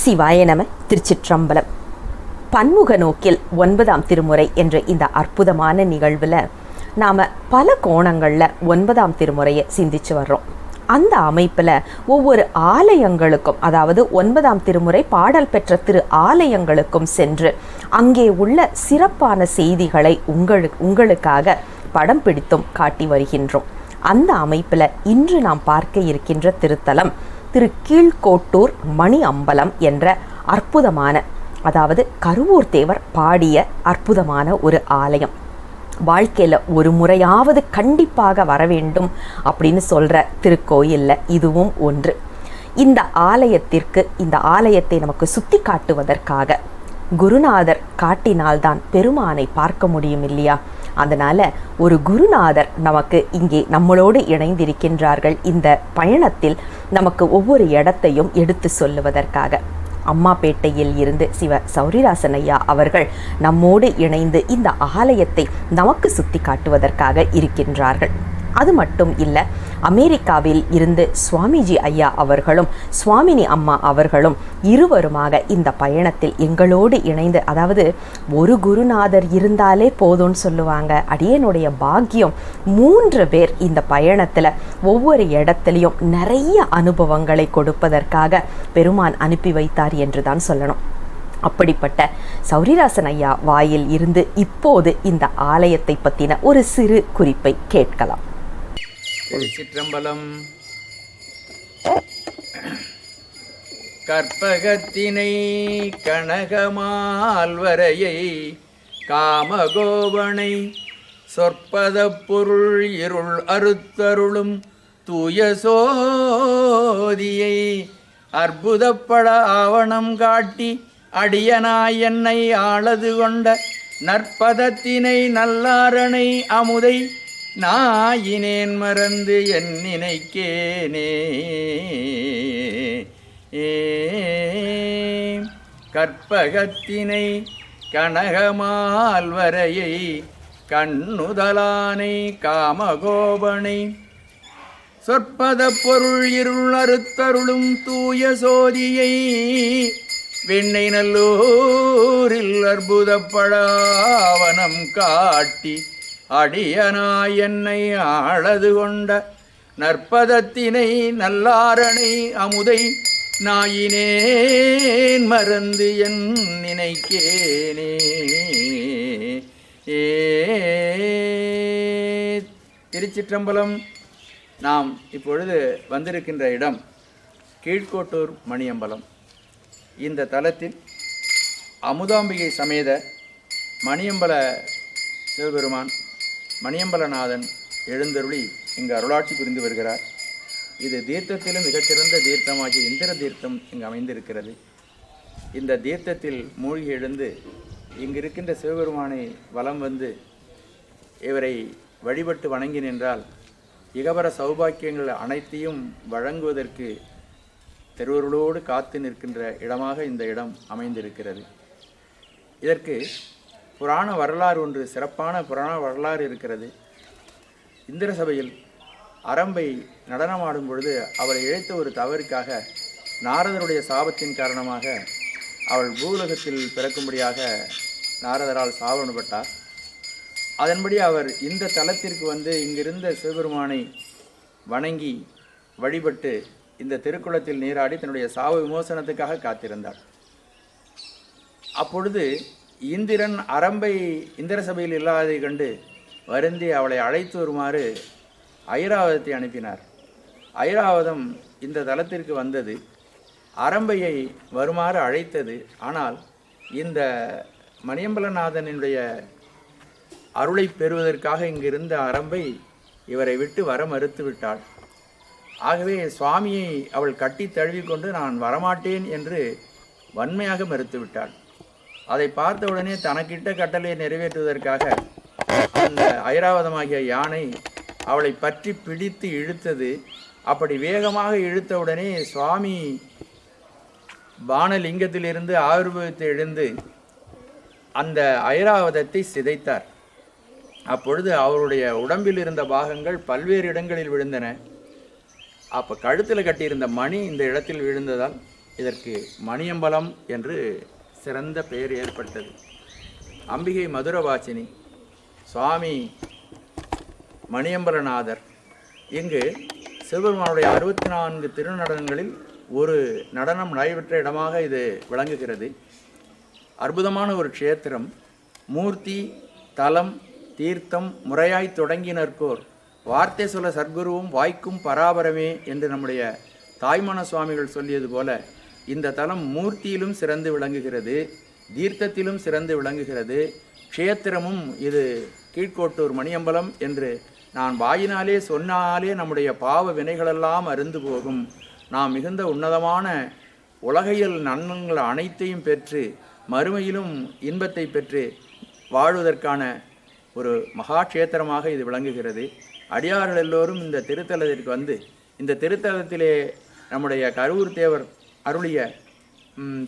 சிவாய நம திருச்சிற்றம்பலம். பன்முக நோக்கில் ஒன்பதாம் திருமுறை என்ற இந்த அற்புதமான நிகழ்வில் நாம் பல கோணங்களில் ஒன்பதாம் திருமுறையை சிந்திச்சு வர்றோம். அந்த அமைப்பில் ஒவ்வொரு ஆலயங்களுக்கும் அதாவது ஒன்பதாம் திருமுறை பாடல் பெற்ற திரு ஆலயங்களுக்கும் சென்று அங்கே உள்ள சிறப்பான செய்திகளை உங்களுக்கு உங்களுக்காக படம் பிடித்தும் காட்டி வருகின்றோம். அந்த அமைப்பில் இன்று நாம் பார்க்க இருக்கின்ற திருத்தலம் திரு கீழ்கோட்டூர் மணி அம்பலம் என்ற அற்புதமான அதாவது கருவூர் தேவர் பாடிய அற்புதமான ஒரு ஆலயம். வாழ்க்கையில் ஒரு முறையாவது கண்டிப்பாக வர வேண்டும் அப்படின்னு சொல்கிற திருக்கோயிலில் இதுவும் ஒன்று. இந்த ஆலயத்திற்கு இந்த ஆலயத்தை நமக்கு சுற்றி காட்டுவதற்காக குருநாதர் காட்டினால்தான் பெருமானை பார்க்க முடியும் இல்லையா? அதனால் ஒரு குருநாதர் நமக்கு இங்கே நம்மளோடு இணைந்திருக்கின்றார்கள். இந்த பயணத்தில் நமக்கு ஒவ்வொரு இடத்தையும் எடுத்து சொல்லுவதற்காக. அம்மாப்பேட்டையில் இருந்து சிவ சௌரிராசன் ஐயா அவர்கள் நம்மோடு இணைந்து இந்த ஆலயத்தை நமக்கு சுட்டி காட்டுவதற்காக இருக்கின்றார்கள். அது மட்டும் இல்லை அமெரிக்காவில் இருந்து சுவாமிஜி ஐயா அவர்களும் சுவாமினி அம்மா அவர்களும் இருவருமாக இந்த பயணத்தில் எங்களோடு இணைந்து அதாவது ஒரு குருநாதர் இருந்தாலே போதும்னு சொல்லுவாங்க. அடியனுடைய பாக்கியம் மூன்று பேர் இந்த பயணத்தில் ஒவ்வொரு இடத்துலையும் நிறைய அனுபவங்களை கொடுப்பதற்காக பெருமான் அனுப்பி வைத்தார் என்று தான் சொல்லணும். அப்படிப்பட்ட சௌரிராசன் ஐயா வாயில் இருந்து இப்போது இந்த ஆலயத்தை பற்றின ஒரு சிறு குறிப்பை கேட்கலாம். திருச்சிற்றம்பலம் கற்பகத்தினை கனகமால்வரையை காமகோபனை சொற்பத பொருள் இருள் அறுத்தருளும் தூய சோதியை அற்புதப்பட ஆவணம் காட்டி அடியனாய் என்னை ஆளது கொண்ட நற்பதத்தினை நல்லாரணை அமுதை நாயினேன் மறந்து என் நினைக்கேனே. கற்பகத்தினை கனகமால்வரையை கண்ணுதலானை காமகோபனை சொற்பத பொருள் இருள் அறுத்தருளும் தூய சோதியை வெண்ணை நல்லூரில் அற்புதப்படாவனம் காட்டி அடியனாய் என்னை ஆளது கொண்ட நற்பதத்தினை நல்லாரணை அமுதை நாயினேன் மறந்து என் நினைக்கேனே. ஏ திருச்சிற்றம்பலம். நாம் இப்பொழுது வந்திருக்கின்ற இடம் கீழ்கோட்டூர் மணியம்பலம். இந்த தலத்தில் அமுதாம்பிகை சமேத மணியம்பல சிவபெருமான் மணியம்பலநாதன் எழுந்தருளி இங்கு அருளாட்சி புரிந்து வருகிறார். இது தீர்த்தத்திலும் மிகச்சிறந்த தீர்த்தமாகிய இந்திர தீர்த்தம் இங்கு அமைந்திருக்கிறது. இந்த தீர்த்தத்தில் மூழ்கி எழுந்து இங்கு இருக்கின்ற சிவபெருமானை வலம் வந்து இவரை வழிபட்டு வணங்கி நின்றால் இகபர சௌபாக்கியங்கள் அனைத்தையும் வழங்குவதற்கு தெருவர்களோடு காத்து நிற்கின்ற இடமாக இந்த இடம் அமைந்திருக்கிறது. இதற்கு புராண வரலாறு ஒன்று சிறப்பான புராண வரலாறு இருக்கிறது. இந்திர சபையில் அரம்பை நடனமாடும் பொழுது அவளை இழைத்த ஒரு தவறுக்காக நாரதருடைய சாபத்தின் காரணமாக அவள் பூலகத்தில் பிறக்கும்படியாக நாரதரால் சாபனப்பட்டார் அதன்படி அவர் இந்த தலத்திற்கு வந்து இங்கிருந்த சிவபெருமானை வணங்கி வழிபட்டு இந்த திருக்குளத்தில் நீராடி தன்னுடைய சாவு விமோசனத்துக்காக காத்திருந்தார். அப்பொழுது இந்திரன் அரம்பை இந்திர சபையில் இல்லாததை கண்டு வருந்தி அவளை அழைத்து வருமாறு ஐராவதத்தை அனுப்பினார். ஐராவதம் இந்த தலத்திற்கு வந்தது. அரம்பையை வருமாறு அழைத்தது. ஆனால் இந்த மணியம்பலநாதனுடைய அருளை பெறுவதற்காக இங்கிருந்த அரம்பை இவரை விட்டு வர மறுத்து விட்டாள். ஆகவே சுவாமியை அவள் கட்டி தழுவிக்கொண்டு நான் வரமாட்டேன் என்று வன்மையாக மறுத்துவிட்டாள் அதை பார்த்தவுடனே தனக்கிட்ட கட்டளையை நிறைவேற்றுவதற்காக அந்த ஐராவதமாகிய யானை அவளை பற்றி பிடித்து இழுத்தது. அப்படி வேகமாக இழுத்தவுடனே சுவாமி பானலிங்கத்திலிருந்து ஆயுர்வேதத்தை எழுந்து அந்த ஐராவதத்தை சிதைத்தார். அப்பொழுது அவருடைய உடம்பில் இருந்த பாகங்கள் பல்வேறு இடங்களில் விழுந்தன. அப்போ கழுத்தில் கட்டியிருந்த மணி இந்த இடத்தில் விழுந்ததால் இதற்கு மணியம்பலம் என்று சிறந்த பெயர் ஏற்பட்டது. அம்பிகை மதுரவாசினி சுவாமி மணியம்பரநாதர் இங்கு சிவபெருமானுடைய அறுபத்தி நான்கு திருநடனங்களில் ஒரு நடனம் நடைபெற்ற இடமாக இது விளங்குகிறது. அற்புதமான ஒரு க்ஷேத்திரம். மூர்த்தி தலம் தீர்த்தம் முறையாய் தொடங்கினர்கோர் வார்த்தை சொல்ல சர்க்குருவும் வாய்க்கும் பராபரமே என்று நம்முடைய தாய்மான சுவாமிகள் சொல்லியது போல இந்த தலம் மூர்த்தியிலும் சிறந்து விளங்குகிறது தீர்த்தத்திலும் சிறந்து விளங்குகிறது. க்ஷேத்திரமும் இது கீழ்கோட்டூர் மணியம்பலம் என்று நான் வாயினாலே சொன்னாலே நம்முடைய பாவ வினைகளெல்லாம் அருந்து போகும். நாம் மிகுந்த உன்னதமான உலகையில் நன்மங்கள் அனைத்தையும் பெற்று மறுமையிலும் இன்பத்தை பெற்று வாழ்வதற்கான ஒரு மகா க்ஷேத்திரமாக இது விளங்குகிறது. அடியார்கள் எல்லோரும் இந்த திருத்தலத்திற்கு வந்து இந்த திருத்தலத்திலே நம்முடைய கரூர் தேவர் அருளிய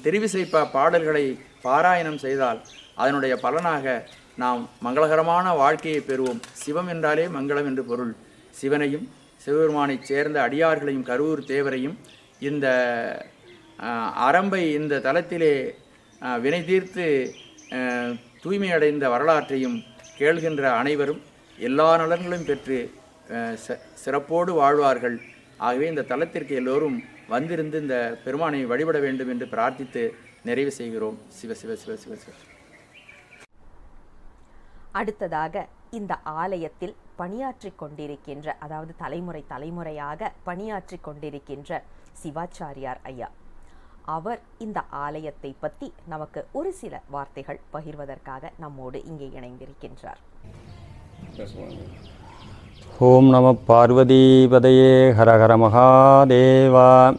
திருவிசைப்பா பாடல்களை பாராயணம் செய்தால் அதனுடைய பலனாக நாம் மங்களகரமான வாழ்க்கையை பெறுவோம். சிவம் என்றாலே மங்களம் என்று பொருள். சிவனையும் சிவபெருமானைச் சேர்ந்த அடியார்களையும் கரூர் தேவரையும் இந்த அரம்பை இந்த தளத்திலே வினை தீர்த்து தூய்மையடைந்த வரலாற்றையும் கேள்கின்ற அனைவரும் எல்லா நலன்களும் பெற்று ச- சிறப்போடு வாழ்வார்கள். ஆகவே இந்த தலத்திற்கு எல்லோரும் வந்திருந்து இந்த பெருமானை வழிபட வேண்டும் என்று பிரார்த்தித்து நிறைவு செய்கிறோம். சிவ சிவ சிவ சிவ சிவ. அடுத்ததாக இந்த ஆலயத்தில் பணியாற்றிக் கொண்டிருக்கின்ற அதாவது தலைமுறை தலைமுறையாக பணியாற்றிக் கொண்டிருக்கின்ற சிவாச்சாரியார் ஐயா. அவர் இந்த ஆலயத்தை பற்றி நமக்கு ஒரு சில வார்த்தைகள் பகிர்வதற்காக நம்மோடு இங்கே இணைந்திருக்கின்றார். ஓம் நம பார்வதிபதையே ஹரஹர மகாதேவா.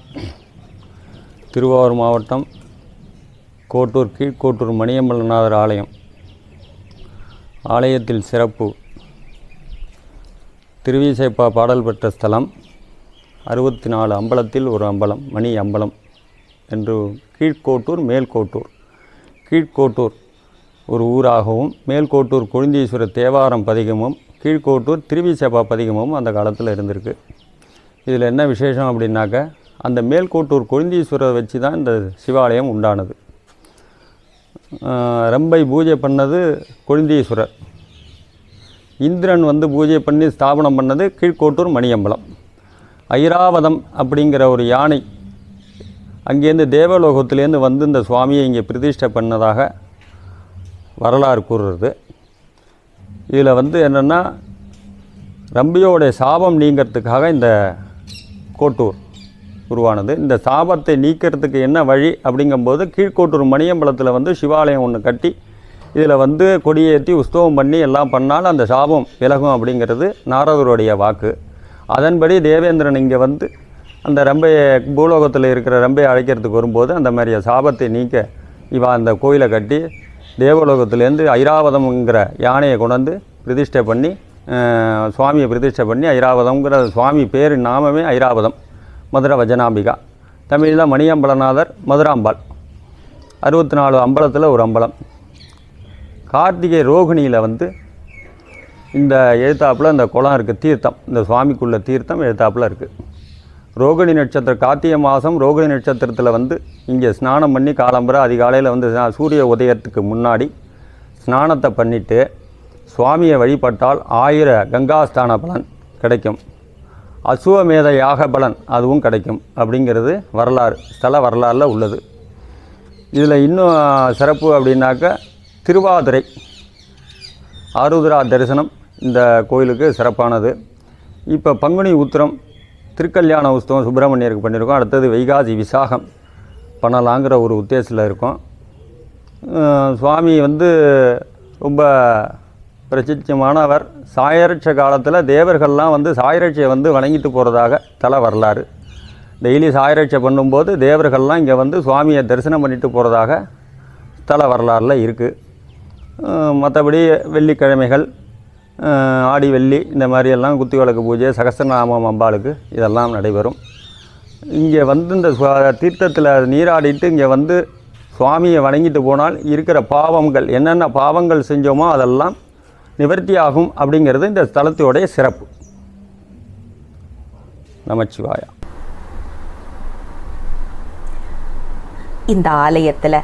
திருவாரூர் மாவட்டம் கோட்டூர் கீழ்கோட்டூர் மணியம்பலநாதர் ஆலயம். ஆலயத்தில் சிறப்பு. திருவிசைப்பா பாடல் பெற்ற ஸ்தலம் அறுபத்தி நாலு அம்பலத்தில் ஒரு அம்பலம் மணி அம்பலம் என்று கீழ்கோட்டூர் மேல்கோட்டூர். கீழ்கோட்டூர் ஒரு ஊராகவும் மேல்கோட்டூர் கொழுந்தீஸ்வரர் தேவாரம் பதிகமும் கீழ்கோட்டூர் திருவிசைப்பா பதிகமும் அந்த காலத்தில் இருந்திருக்கு. இதில் என்ன விசேஷம் அப்படின்னாக்க அந்த மேல்கோட்டூர் கொழுந்தீஸ்வரரை வச்சு தான் இந்த சிவாலயம் உண்டானது. ரம்பை பூஜை பண்ணது கொழுந்தீஸ்வரர் இந்திரன் வந்து பூஜை பண்ணி ஸ்தாபனம் பண்ணது கீழ்கோட்டூர் மணியம்பலம். ஐராவதம் அப்படிங்கிற ஒரு யானை அங்கேருந்து தேவலோகத்திலேருந்து வந்து இந்த சுவாமியை இங்கே பிரதிஷ்டை பண்ணதாக வரலாறு கூறுறது. இதில் வந்து என்னென்னா ரம்பியோடைய சாபம் நீங்கிறதுக்காக இந்த கோட்டூர் உருவானது. இந்த சாபத்தை நீக்கிறதுக்கு என்ன வழி அப்படிங்கும்போது கீழ்கோட்டூர் மணியம்பலத்தில் வந்து சிவாலயம் ஒன்று கட்டி இதில் வந்து கொடியேற்றி உஸ்தவம் பண்ணி எல்லாம் பண்ணால் அந்த சாபம் விலகும் அப்படிங்கிறது நாரதருடைய வாக்கு. அதன்படி தேவேந்திரன் இங்கே வந்து அந்த ரம்பையை பூலோகத்தில் இருக்கிற ரம்பையை அழைக்கிறதுக்கு வரும்போது அந்த மாதிரி சாபத்தை நீக்க இவா அந்த கோயிலை கட்டி தேவலோகத்துலேருந்து ஐராவதம்ங்கிற யானையை கொண்டாந்து பிரதிஷ்டை பண்ணி சுவாமியை பிரதிஷ்டை பண்ணி ஐராவதம்ங்கிற சுவாமி பேர் நாமமே ஐராவதம் மதுரை வஜனாம்பிகா தமிழில் மணியம்பலநாதர் மதுராம்பாள். அறுபத்தி நாலு அம்பலத்தில் ஒரு அம்பலம். கார்த்திகை ரோகிணியில் வந்து இந்த எழுத்தாப்பில் இந்த குளம் இருக்குது தீர்த்தம். இந்த சுவாமிக்குள்ள தீர்த்தம் எழுத்தாப்பில் இருக்குது ரோகிணி நட்சத்திரம் கார்த்திகை மாதம் ரோகிணி நட்சத்திரத்தில் வந்து இங்கே ஸ்நானம் பண்ணி காலம்பர அதிகாலையில் வந்து சூரிய உதயத்துக்கு முன்னாடி ஸ்நானத்தை பண்ணிவிட்டு சுவாமியை வழிபட்டால் ஆயிர கங்காஸ்தான பலன் கிடைக்கும். அசுவமேத யாக பலன் அதுவும் கிடைக்கும் அப்படிங்கிறது வரலாறு ஸ்தல வரலாறில் உள்ளது. இதில் இன்னும் சிறப்பு அப்படின்னாக்க திருவாதிரை ஆருத்ரா தரிசனம் இந்த கோயிலுக்கு சிறப்பானது. இப்போ பங்குனி உத்திரம் திருக்கல்யாண உற்சவம் சுப்பிரமணியருக்கு பண்ணியிருக்கோம். அடுத்தது வைகாசி விசாகம் பண்ணலாங்கிற ஒரு உத்தேசத்தில் இருக்கோம். சுவாமி வந்து ரொம்ப பிரசித்தமானவர். சாயரட்ச காலத்தில் தேவர்கள்லாம் வந்து சாயரட்சையை வந்து வணங்கிட்டு போகிறதாக தலை வரலாறு. டெய்லி சாயரட்சை பண்ணும்போது தேவர்கள்லாம் இங்கே வந்து சுவாமியை தரிசனம் பண்ணிட்டு போகிறதாக தலை வரலாறில் இருக்குது மற்றபடி வெள்ளிக்கிழமைகள் ஆடி வெள்ளி இந்த மாதிரியெல்லாம் குத்தி விளக்கு பூஜை சகஸ்ரநாமம் அம்பாளுக்கு இதெல்லாம் நடைபெறும். இங்கே வந்து இந்த தீர்த்தத்தில் நீராடிட்டு இங்கே வந்து சுவாமியை வணங்கிட்டு போனால் இருக்கிற பாவங்கள் என்னென்ன பாவங்கள் செஞ்சோமோ அதெல்லாம் நிவர்த்தியாகும் அப்படிங்கிறது இந்த ஸ்தலத்தோடைய சிறப்பு. நமச்சிவாயா. இந்த ஆலயத்தில்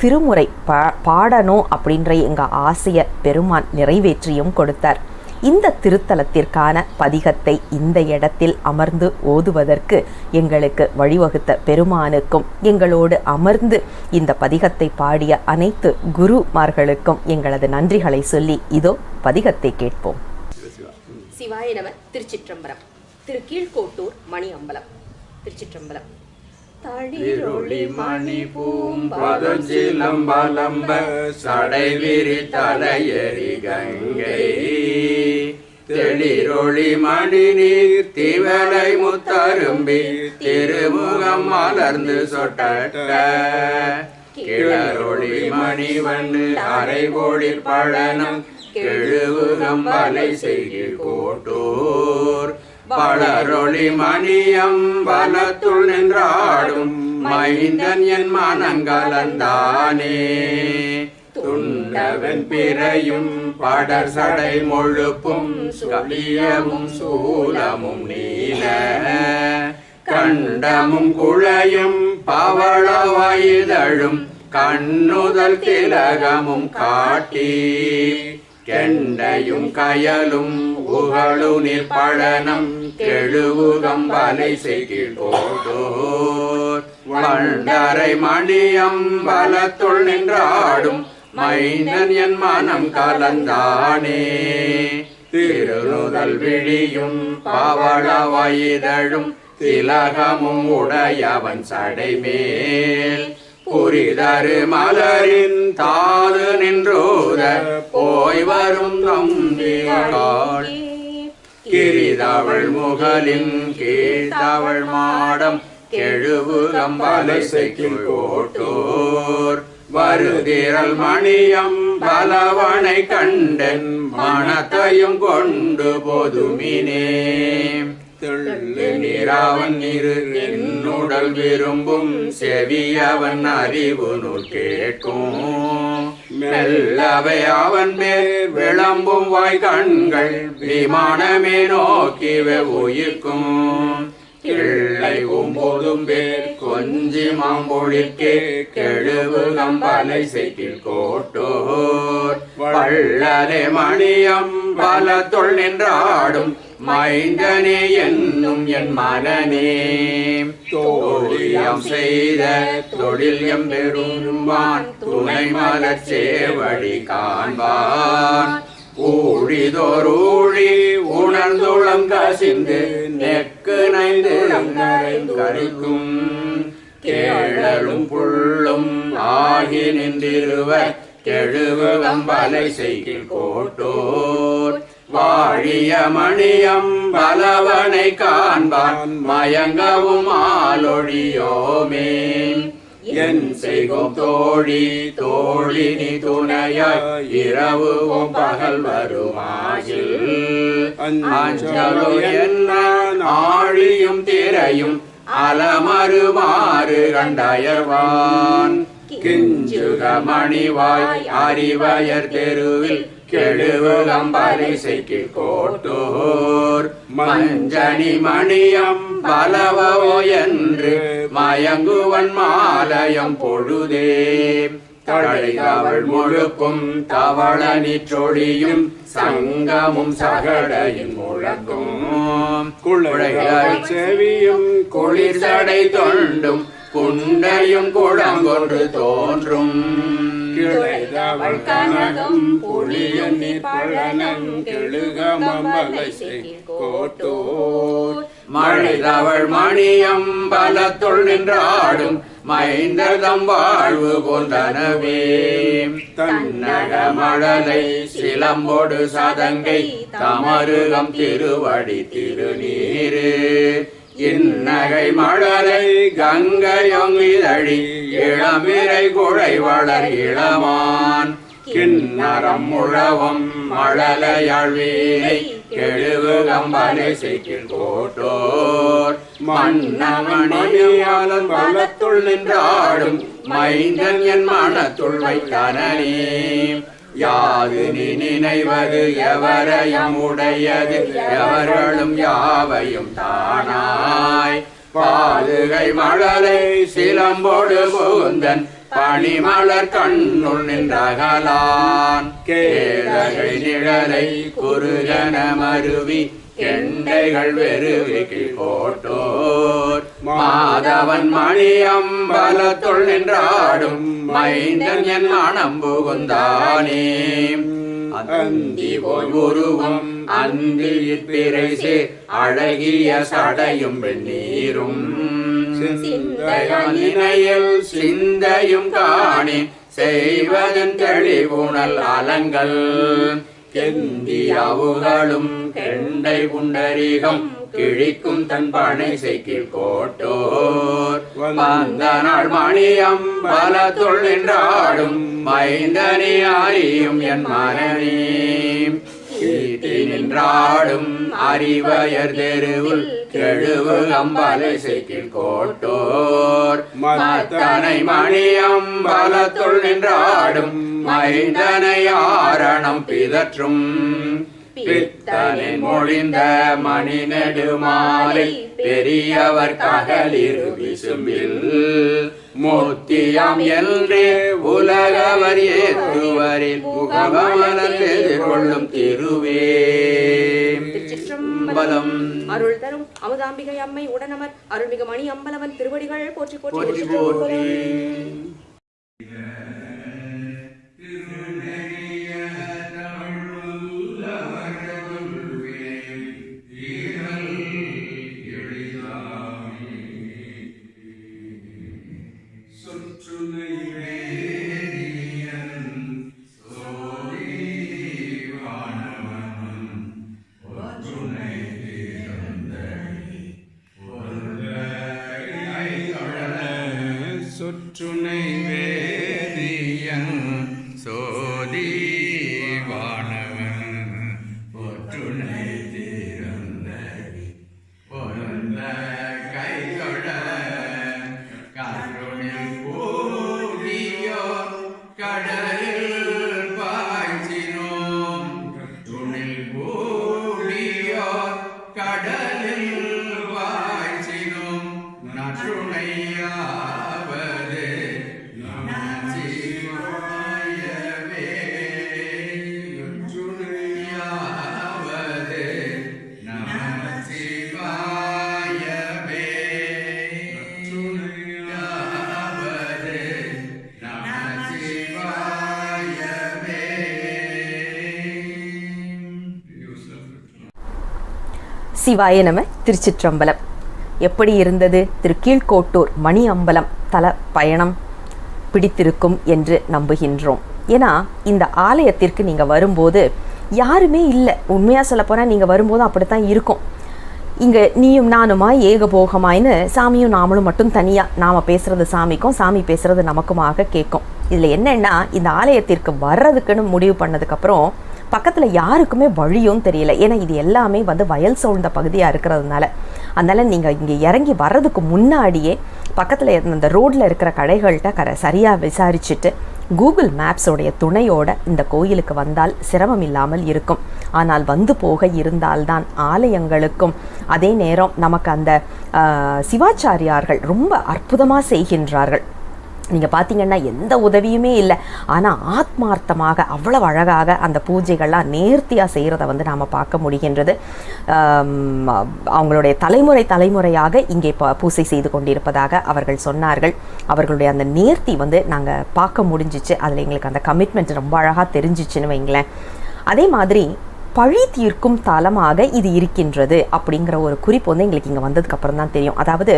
திருமுறை பா பாடணும் அப்படின்ற எங்கள் ஆசையை பெருமான் நிறைவேற்றியும் கொடுத்தார். இந்த திருத்தலத்திற்கான பதிகத்தை இந்த இடத்தில் அமர்ந்து ஓதுவதற்கு எங்களுக்கு வழிவகுத்த பெருமானுக்கும் எங்களோடு அமர்ந்து இந்த பதிகத்தை பாடிய அனைத்து குருமார்களுக்கும் எங்களது நன்றிகளை சொல்லி இதோ பதிகத்தை கேட்போம். சிவாய நம திருச்சிற்றம்பலம் திரு கீழ்கோட்டூர் மணி அம்பலம் திருச்சிற்றம்பலம். திருளி மணி பூம்பதஞ்சிலம்பலம்ப சடைவிரி தலையறி கங்கை. தெளிரொளி மணி நீர் திவலை முத்தரும்பி திருமுகம் மலர்ந்து சொட்ட கிளரொளி மணிவண்ணு வண்ணு அரைகோடில் பழனம் கெழுவுகம் வலை செய்கில் கோட்டூர். பலரொளி மணியம் பலத்துள் நின்றாடும் மைந்தன் என் மனங்கலந்தானே துண்டவன் பிறையும் படர் சடை முழுப்பும் சுழியமும் சூலமும் நீல. கண்டமும் குழையும் பவள வயதழும் கண்ணுதல் திலகமும் காட்டி. கெண்டையும் கயலும் உகழு நிற்பழனம் கெழுவுகம் வலை செய்கில் வண்டரை மணியம் பலத்துள் நின்றாடும் மைந்தன் என் மனம் கலந்தானே. திருநுதல் விழியும் பவள வயதழும் திலகமும் உடையவன் சடைமேல். புரிதரு மலரின் தாது நின்றோத போய் வரும் தம்பிகாள் கிரிதவள் முகலின் கீழ்த்தவள் மாடம் கெழுவு கம்பலை செய்கில் கோட்டோர் வருதிரல் மணியம் பலவனை கண்டன் மனத்தையும் கொண்டு பொதுமினே. தெள்ளு நீராவன் இரு என்னுடல் விரும்பும் செவியவன் அறிவு நூல் கேட்கும். மெல்லவை அவன் மேல் விளம்பும் வாய் கண்கள் விமானமே நோக்கிவே உயிர்க்கும். கிள்ளை உம்போதும் பேர் கொஞ்சி மாம்பொழிற்கே கெழுவு கம்பலை செய்தில் கோட்டோர். வள்ளலே மணியம் பல தொல் நின்றாடும் மைந்தனே என்னும் என் மனநே தோழியம் செய்த தொழில் எம்பெருமான் துணை மலர் சேவடி காண்பான். ஊழிதொருழி உணர்ந்துளம் கசிந்து நெக்கு நைந்து கழிக்கும். கேழலும் புள்ளும் ஆகி நின்றிருவர். கெழுவம் வலை செய்கில் கோட்டோர். வாழிய மணியம் பலவனை காண்பான் மயங்கவும் ஆலொழியோமே என் செய்கும் தோழி தோழினி துணையாய் இரவு ஓம் பகல் வருமாயில். அஞ்சலோ என்ன ஆழியும் திரையும் அலமறுமாறு கண்டயர்வான். கிஞ்சுக மணிவாய் அறிவயர் தெருவில் கெழுவகம்பரை செய்கில் கோட்டோர். மஞ்சனி மணியம் பலவோ என்று மயங்குவன் மாலயம் பொழுதே. தழைதவள் முழுக்கும் தவள நிற்றொழியும் சங்கமும் சகடையும் முழக்கும். குழைகள் செவியும் குளிர் சடை தொண்டும் குண்டையும் குழங்கொன்று தோன்றும். கிளைதவள் கனகம் புளியும் பழனம் கெழுகமலை கோட்டோர் மழைதவள் மணியம் பலத்துள் நின்றாடும் மைந்ததம் வாழ்வு போன்றனவே. தன்னக மழலை சிலம்போடு சதங்கை தமருகம் திருவடி திருநீரு. இந்நகை மழலை கங்கையொங்கிதழி இளமிரை குழை வளர் இளமான். கிண்ணறம் முழவும் மழலையாழ்வீனை கெழுவு கம்பனை செய்கின் கோட்டோர் மன்னமணியாளன் பலத்துள் நின்றாடும் மைந்தன் என் மனத்துள் வைத்தனே யாது நினைவது? எவரையும் உடையது? எவர்களும் யாவையும் தானாய். பாதுகை மழலை சிலம்போடு புகுந்தன் பனிமலர் கண்ணுள் நின்றகலான். கேதகை நிழலை குறுகன மருவி கெண்டைகள் வெறுவிக்கு போட்டோர் மாதவன் மணியம்பலத்துள் நின்றாடும் மைந்தன் என் மனம் புகுந்தானே. அந்தி போய் உருவம் அந்தி இப்பிரைசு அழகிய சடையும் வெந்நீரும். சிந்தையில் சிந்தையும் காணி செய்வதன் தெளிவுணல் அலங்கள். கெந்தியாவுகளும் கெண்டை புண்டரிகம் கிழிக்கும் தன் பனை செய்கில் கோட்டோர். வந்த நாள் மணியம் பல தொழின்றாடும் மைந்தனி அறியும் என் மனநீ ஈட்டி நின்றாடும் அறிவயர் தெருவுள் கெழுவு அம்பலை செய்கில் கோட்டோர். மத்தனை மணியம் பலத்துள் நின்றாடும் மைந்தனை ஆரணம் பிதற்றும். பித்தனின் மொழிந்த மணி நெடுமாலை பெரியவர் ககலிரு விசும்பில். மூத்தியாம் என்றே உலகவர் ஏத்துவரில் முகமலர் எதிர்கொள்ளும் திருவே. திருச்சிற்றம்பலம். அருள் தரும் அமுதாம்பிகை அம்மை உடனமர் அருள்மிகு மணி அம்பலவன் திருவடிகள் போற்றி போற்றி போற்றி. சிவாய நம திருச்சிற்றம்பலம். எப்படி இருந்தது? திரு கீழ்கோட்டூர் மணி அம்பலம் தல பயணம் பிடித்திருக்கும் என்று நம்புகின்றோம். ஏன்னா இந்த ஆலயத்திற்கு நீங்கள் வரும்போது யாருமே இல்லை. உண்மையாக சொல்லப்போனால் நீங்கள் வரும்போது அப்படித்தான் இருக்கும். இங்கே நீயும் நானுமா ஏகபோகமாயின்னு சாமியும் நாமளும் மட்டும் தனியாக நாம் பேசுகிறது சாமிக்கும் சாமி பேசுகிறது நமக்குமாக கேட்கும். இதில் என்னென்னா இந்த ஆலயத்திற்கு வர்றதுக்குன்னு முடிவு பண்ணதுக்கப்புறம் பக்கத்தில் யாருக்குமே வழியும் தெரியல. ஏன்னா இது எல்லாமே வந்து வயல் சூழ்ந்த பகுதியாக இருக்கிறதுனால. அதனால் நீங்கள் இங்கே இறங்கி வர்றதுக்கு முன்னாடியே பக்கத்தில் அந்த ரோட்டில் இருக்கிற கடைகள்கிட்ட கர சரியாக விசாரிச்சுட்டு கூகுள் மேப்ஸோடைய துணையோட இந்த கோயிலுக்கு வந்தால் சிரமம் இல்லாமல் இருக்கும். ஆனால் வந்து போக இருந்தால்தான் ஆலயங்களுக்கும் அதே நேரம் நமக்கு அந்த சிவாச்சாரியார்கள் ரொம்ப அற்புதமாக செய்கின்றார்கள். நீங்கள் பார்த்தீங்கன்னா எந்த உதவியுமே இல்லை. ஆனால் ஆத்மார்த்தமாக அவ்வளவு அழகாக அந்த பூஜைகள்லாம் நேர்த்தியாக செய்கிறத வந்து நாம் பார்க்க முடிகின்றது. அவங்களுடைய தலைமுறை தலைமுறையாக இங்கே ப பூஜை செய்து கொண்டிருப்பதாக அவர்கள் சொன்னார்கள். அவர்களுடைய அந்த நேர்த்தி வந்து நாங்கள் பார்க்க முடிஞ்சிச்சு. அதில் எங்களுக்கு அந்த கமிட்மெண்ட் ரொம்ப அழகாக தெரிஞ்சிச்சுன்னு வைங்களேன். அதே மாதிரி பழி தீர்க்கும் தலமாக இது இருக்கின்றது அப்படிங்கிற ஒரு குறிப்பு வந்து எங்களுக்கு இங்கே வந்ததுக்கு அப்புறம் தான் தெரியும். அதாவது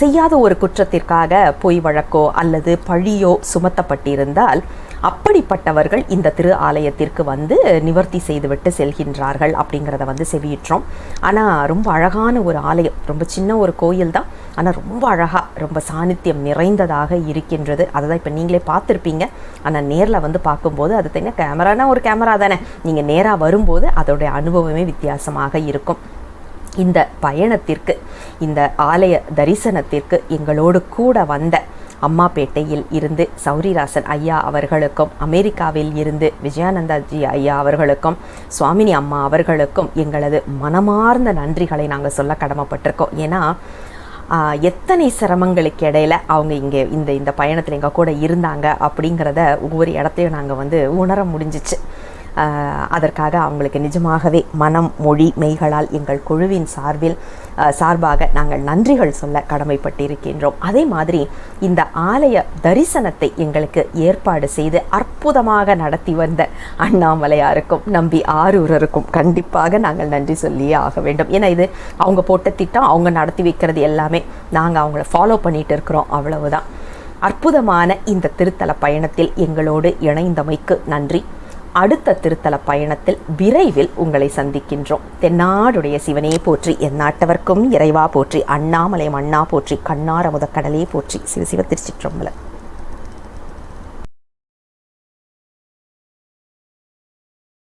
செய்யாத ஒரு குற்றத்திற்காக பொய் வழக்கோ அல்லது பழியோ சுமத்தப்பட்டிருந்தால் அப்படிப்பட்டவர்கள் இந்த திரு ஆலயத்திற்கு வந்து நிவர்த்தி செய்துவிட்டு செல்கின்றார்கள் அப்படிங்கிறத வந்து செவியிற்றோம். ஆனால் ரொம்ப அழகான ஒரு ஆலயம் ரொம்ப சின்ன ஒரு கோயில் தான். ஆனால் ரொம்ப அழகாக ரொம்ப சாநித்தியம் நிறைந்ததாக இருக்கின்றது. அதை தான் இப்போ நீங்களே பார்த்துருப்பீங்க. ஆனால் நேரில் வந்து பார்க்கும்போது அது என்ன கேமரானா ஒரு கேமரா தானே. நீங்கள் நேராக வரும்போது அதோடைய அனுபவமே வித்தியாசமாக இருக்கும். இந்த பயணத்திற்கு இந்த ஆலய தரிசனத்திற்கு எங்களோடு கூட வந்த அம்மாப்பேட்டையில் இருந்து சௌரிராசன் ஐயா அவர்களுக்கும் அமெரிக்காவில் இருந்து விஜயானந்தாஜி ஐயா அவர்களுக்கும் சுவாமினி அம்மா அவர்களுக்கும் எங்களது மனமார்ந்த நன்றிகளை நாங்கள் சொல்ல கடமைப்பட்டிருக்கோம். ஏன்னா எத்தனை சிரமங்களுக்கு இடையில அவங்க இங்கே இந்த இந்த பயணத்தில் எங்கள் கூட இருந்தாங்க அப்படிங்கிறத ஒவ்வொரு இடத்தையும் நாங்கள் வந்து உணர முடிஞ்சிச்சு. அதற்காக அவங்களுக்கு நிஜமாகவே மனம் மொழி மெய்களால் எங்கள் குழுவின் சார்பில் சார்பாக நாங்கள் நன்றிகள் சொல்ல கடமைப்பட்டிருக்கின்றோம். அதே மாதிரி இந்த ஆலய தரிசனத்தை எங்களுக்கு ஏற்பாடு செய்து அற்புதமாக நடத்தி வந்த அண்ணாமலையாருக்கும் நம்பி ஆரூரருக்கும் கண்டிப்பாக நாங்கள் நன்றி சொல்லியே ஆக வேண்டும். ஏன்னா இது அவங்க போட்ட திட்டம் அவங்க நடத்தி வைக்கிறது எல்லாமே நாங்கள் அவங்கள ஃபாலோ பண்ணிட்டு இருக்கிறோம் அவ்வளவுதான். அற்புதமான இந்த திருத்தல பயணத்தில் எங்களோடு இணைந்தமைக்கு நன்றி. அடுத்த திருத்தல பயணத்தில் விரைவில் உங்களை சந்திக்கின்றோம். தென்னாடுடைய சிவனே போற்றி எந்நாட்டவர்க்கும் இறைவா போற்றி அண்ணாமலை மண்ணா போற்றி கண்ணார முதக்கடலே போற்றி. சிவ சிவ திருச்சிற்றம்பலம்.